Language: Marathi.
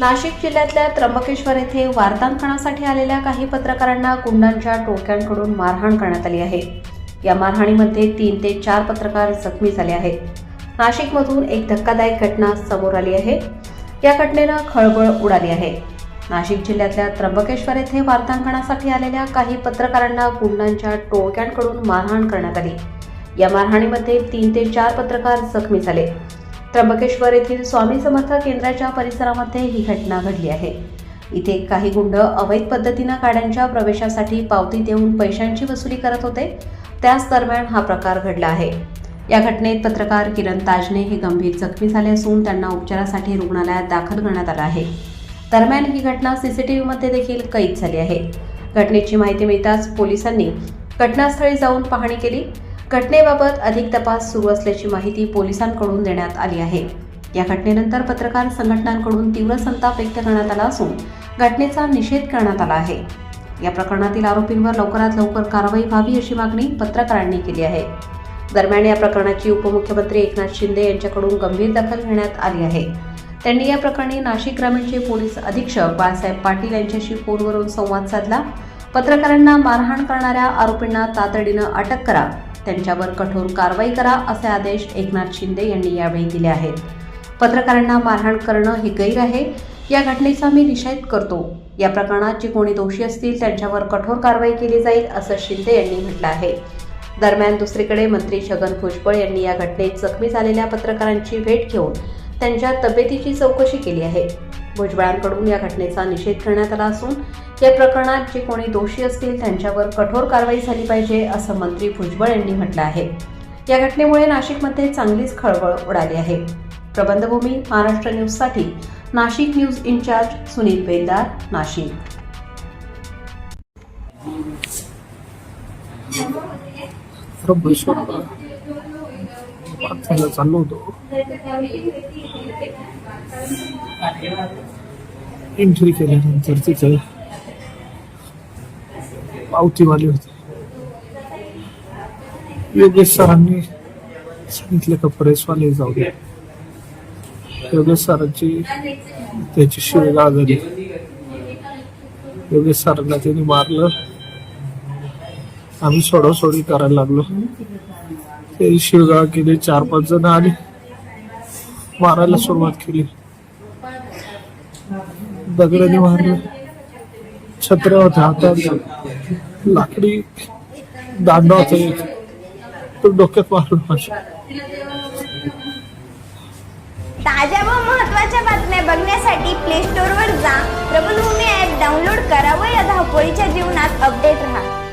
नाशिक जिल्ह्यातल्या त्र्यंबकेश्वर येथे वार्तांकनासाठी आलेल्या काही पत्रकारांना गुंडांच्या टोळक्यांकडून मारहाण करण्यात आली आहे. या मारहाणीमध्ये तीन ते चार पत्रकार जखमी झाले आहेत. नाशिकमधून एक धक्कादायक घटना समोर आली आहे. या घटनेनं खळबळ उडाली आहे. नाशिक जिल्ह्यातल्या त्र्यंबकेश्वर येथे वार्तांकनासाठी आलेल्या काही पत्रकारांना गुंडांच्या टोळक्यांकडून मारहाण करण्यात आली. या मारहाणीमध्ये तीन ते चार पत्रकार जखमी झाले. त्र्यंबकेश्वर येथील स्वामी समर्थ केंद्राच्या परिसरामध्ये ही घटना घडली आहे. इथे काही गुंड अवैध पद्धतीनं गाड्यांच्या प्रवेशासाठी पावती देऊन पैशांची वसुली करत होते. त्याच दरम्यान हा प्रकार घडला आहे. या घटनेत पत्रकार किरण ताजने हे गंभीर जखमी झाले असून त्यांना उपचारासाठी रुग्णालयात दाखल करण्यात आलं आहे. दरम्यान ही घटना सीसीटीव्हीमध्ये देखील कैद झाली आहे. घटनेची माहिती मिळताच पोलिसांनी घटनास्थळी जाऊन पाहणी केली. घटनेबाबत अधिक तपास सुरू असल्याची माहिती पोलिसांकडून देण्यात आली आहे. या घटनेनंतर पत्रकार संघटनांकडून तीव्र संताप व्यक्त करण्यात आला असून घटनेचा निषेध करण्यात आला आहे. या प्रकरणातील आरोपींवर लवकरात लवकर कारवाई व्हावी अशी मागणी पत्रकारांनी केली आहे. दरम्यान या प्रकरणाची उपमुख्यमंत्री एकनाथ शिंदे यांच्याकडून गंभीर दखल घेण्यात आली आहे. त्यांनी या प्रकरणी नाशिक ग्रामीणचे पोलीस अधीक्षक बाळासाहेब पाटील यांच्याशी फोनवरून संवाद साधला. पत्रकारांना मारहाण करणाऱ्या आरोपींना तातडीनं अटक करा. त्यांच्यावर कठोर कारवाई करा असे आदेश एकनाथ शिंदे यांनी यावेळी दिले आहेत. पत्रकारांना मारहाण करणं हे गैर आहे. या घटनेचा मी निषेध करतो. या प्रकरणात जे कोणी दोषी असतील त्यांच्यावर कठोर कारवाई केली जाईल असं शिंदे यांनी म्हटलं आहे. दरम्यान दुसरीकडे मंत्री छगन भुजबळ यांनी या घटनेत जखमी झालेल्या पत्रकारांची भेट घेऊन त्यांच्या तब्येतीची चौकशी केली आहे. भुजबळांकडून या घटनेचा निषेध करण्यात आला असून या प्रकरणात जे कोणी दोषी असतील त्यांच्यावर कठोर कारवाई झाली पाहिजे असं मंत्री भुजबळ यांनी म्हटलं आहे. या घटनेमुळे नाशिकमध्ये चांगलीच खळबळ उडाली आहे. प्रबंधभूमी महाराष्ट्र न्यूजसाठी नाशिक न्यूज इन्चार्ज सुनील बेलदार नाशिक. त्र्यंबकेश्वर वाचायला चाललो होतो. एंट्री केल्यानंतर तिथे पावतीवाले होते. योगेश सरांनी सांगितलं का प्रेसवाले जाऊ दे. योगेश सरांची त्याची शिवगाळ झाली योगेश सरांना त्यांनी मारलं. आम्ही सोडासोडी करायला लागलो. ते शिवगाळ केले चार पाच जण आले. मारायला सुरुवात केली. दगडाने मारलं. छत्र होत्या हातात लाकडी दांडा होता तो डोक्यात मारलं माझ्या ताज्या व महत्त्वाच्या बातम्या बघण्यासाठी प्ले स्टोअरवर जा. प्रबलभूमी ॲप डाउनलोड करा व या धावपळीच्या जीवनात अपडेट राहा.